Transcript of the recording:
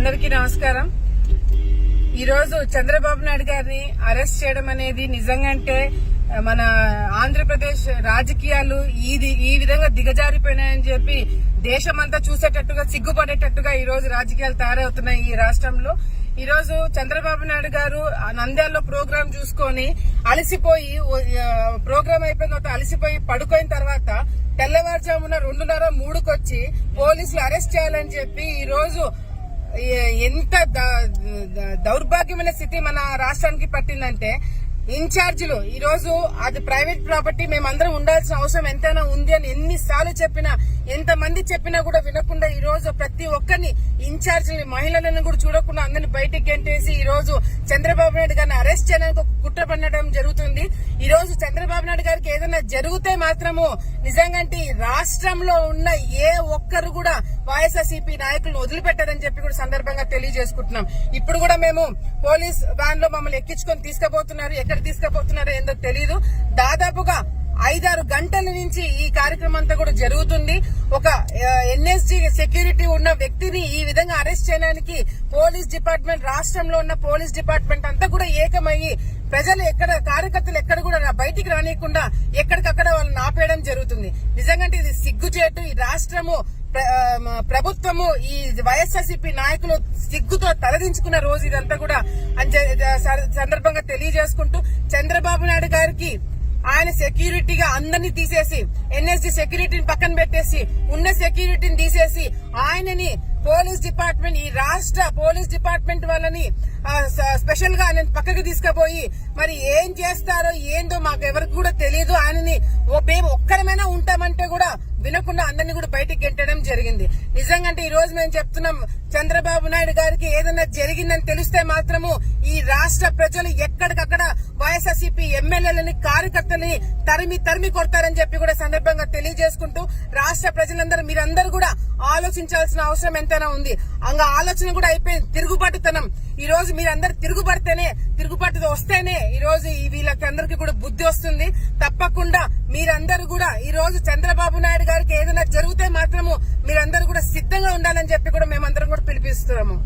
అందరికీ నమస్కారం. ఈరోజు చంద్రబాబు నాయుడు గారిని అరెస్ట్ చేయడం అనేది నిజంగా అంటే మన ఆంధ్రప్రదేశ్ రాజకీయాలు ఇది ఈ విధంగా దిగజారిపోయినాయని చెప్పి దేశమంతా చూసేటట్టుగా సిగ్గుపడేటట్టుగా ఈ రోజు రాజకీయాలు తయారవుతున్నాయి ఈ రాష్ట్రంలో. ఈ రోజు చంద్రబాబు నాయుడు గారు ఆ నంద్యాలలో ప్రోగ్రాం చూసుకొని అలసిపోయి ప్రోగ్రాం అయిపోయిన తర్వాత అలసిపోయి పడుకోయిన తర్వాత తెల్లవారుజామున రెండున్నర మూడుకొచ్చి పోలీసులు అరెస్ట్ చేయాలని చెప్పి ఈ రోజు ఎంత దౌర్భాగ్యమైన స్థితి మన రాష్ట్రానికి పట్టిందంటే ఇన్ఛార్జీలు. ఈ రోజు అది ప్రైవేట్ ప్రాపర్టీ మేమందరం ఉండాల్సిన అవసరం ఎంతైనా ఉంది అని ఎన్నిసార్లు చెప్పినా ఎంతమంది చెప్పినా కూడా వినకుండా ఈ రోజు ప్రతి ఒక్కరిని ఇన్ఛార్జీని మహిళలను కూడా చూడకుండా అందరిని బయటికి గెంటేసి ఈ రోజు చంద్రబాబు నాయుడు గారిని అరెస్ట్ చేయడానికి ఒక కుట్ర పన్నడం జరుగుతుంది. ఈ రోజు చంద్రబాబు నాయుడు గారికి ఏదైనా జరిగితే మాత్రము నిజంగా రాష్ట్రంలో ఉన్న ఏ ఒక్కరు కూడా వైఎస్ఆర్సీపీ నాయకులను వదిలిపెట్టారని చెప్పి కూడా సందర్భంగా తెలియజేసుకుంటున్నాం. ఇప్పుడు కూడా మేము పోలీస్ వ్యాన్లో మమ్మల్ని ఎక్కించుకొని తీసుకుపోతున్నారు. ఎక్కడ తీసుకుపోతున్నారో ఏందో తెలియదు ఐదారు గంటల నుంచి ఈ కార్యక్రమం అంతా కూడా జరుగుతుంది. ఒక ఎన్ఎస్జి సెక్యూరిటీ ఉన్న వ్యక్తిని ఈ విధంగా అరెస్ట్ చేయడానికి పోలీస్ డిపార్ట్మెంట్ రాష్ట్రంలో ఉన్న పోలీస్ డిపార్ట్మెంట్ అంతా కూడా ఏకమయ్యి ప్రజలు ఎక్కడ కార్యకర్తలు ఎక్కడ కూడా బయటికి రానియకుండా ఎక్కడికక్కడ వాళ్ళని ఆపేయడం జరుగుతుంది. నిజంగా ఇది సిగ్గుచేటు. ఈ రాష్ట్రము ప్రభుత్వము ఈ వైఎస్ఆర్సీపీ నాయకులు సిగ్గుతో తలదించుకున్న రోజు ఇదంతా కూడా సందర్భంగా తెలియజేసుకుంటూ ఆయన సెక్యూరిటీగా అందరినీ తీసేసి ఎన్ఎస్జి సెక్యూరిటీని పక్కన పెట్టేసి ఉన్న సెక్యూరిటీని తీసేసి ఆయనని పోలీస్ డిపార్ట్మెంట్ ఈ రాష్ట్ర పోలీస్ డిపార్ట్మెంట్ వాళ్ళని స్పెషల్గా ఆయన పక్కకి తీసుకుపోయి మరి ఏం చేస్తారో ఏందో మాకు ఎవరికి కూడా తెలియదు ఆయనని ఓ మేము ఒక్కరమైనా ఉంటామంటే కూడా వినకుండా అందరినీ కూడా బయటికి గెట్టడం జరిగింది. నిజంగా అంటే ఈ రోజు మేము చెప్తున్నాం చంద్రబాబు నాయుడు గారికి ఏదైనా జరిగిందని తెలిస్తే మాత్రము ఈ రాష్ట్ర ప్రజలు ఎక్కడికక్కడ వైసీపీ ఎమ్మెల్యేలని కార్యకర్తలని తరిమి తరిమి కొడతారని చెప్పి కూడా సందర్భంగా తెలియజేసుకుంటూ రాష్ట్ర ప్రజలందరూ మీరందరూ కూడా ఆలోచించాల్సిన అవసరం ఎంతైనా ఉంది. అంగ ఆలోచన కూడా అయిపోయింది. తిరుగుబాటుతనం. ఈ రోజు మీరందరూ తిరుగుబడితేనే తిరుగుబాటు వస్తేనే ఈ రోజు వీళ్ళకి అందరికీ కూడా బుద్ధి వస్తుంది. తప్పకుండా మీరందరూ కూడా ఈ రోజు చంద్రబాబు నాయుడు గారికి ఏదైనా జరిగితే మాత్రము మీరందరూ కూడా సిద్ధంగా ఉండాలని చెప్పి కూడా మేమందరం కూడా పిలిపిస్తున్నాము.